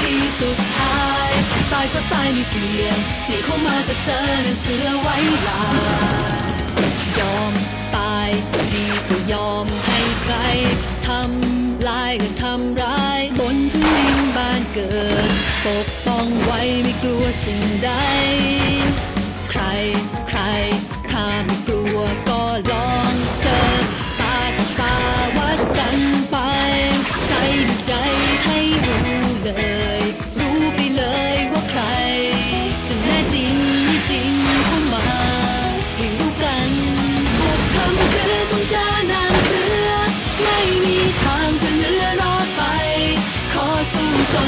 ทีสุดท้าย ตายก็ตายไม่เปลี่ยนเสียเข้ามาก็เจอนางเสือไว้ลายอมตายดีกว่ายอมให้ใครทำลายหรือทำร้ายบนพื้นดินบ้านเกิด ปกป้องไว้ไม่กลัวสิ่งใด ใครใครถ้าไม่กลัวก็ลอง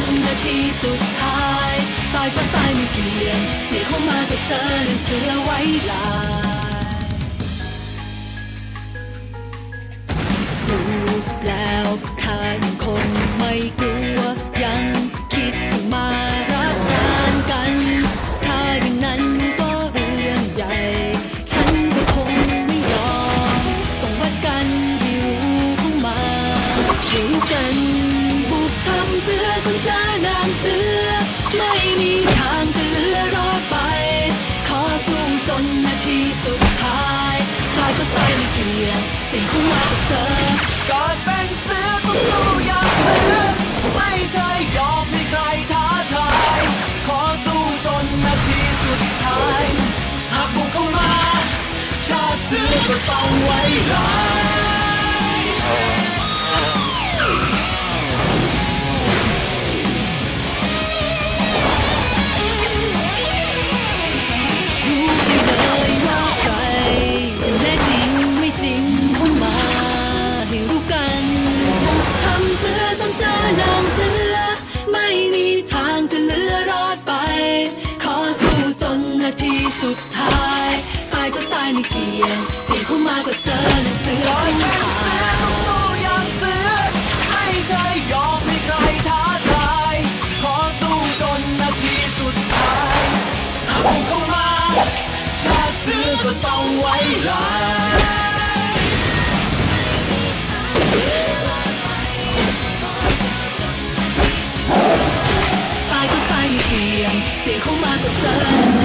นนาทีสุดท้าย ตายก็ตายไม่เปลี่ยน เสียเข้ามาก็เจอนังเสือไว้ลา สิ่งเข้ามากับเธอก่อนเป็นเสือต้องสู้อย่างเสือไม่เคยยอมให้ใครท้าทายขอสู้จนนาทีสุดท้าย หากบุกเข้ามา ชาติเสือก็ต้องไว้ลา เกี่ยงเสียงเข้ามาก็เจอนางเสือก่อนขึ้นเป็นมาเสือต้องสู้อย่างเสือไม่เคยยอมให้ใครท้าทาย ขอสู้จนนาทีสุดท้ายหากบุกเข้ามา ชาติเสือก็ต้องไว้ลายตายก็ตายไม่เกี่ยงเสียงเข้ามาก็เจอ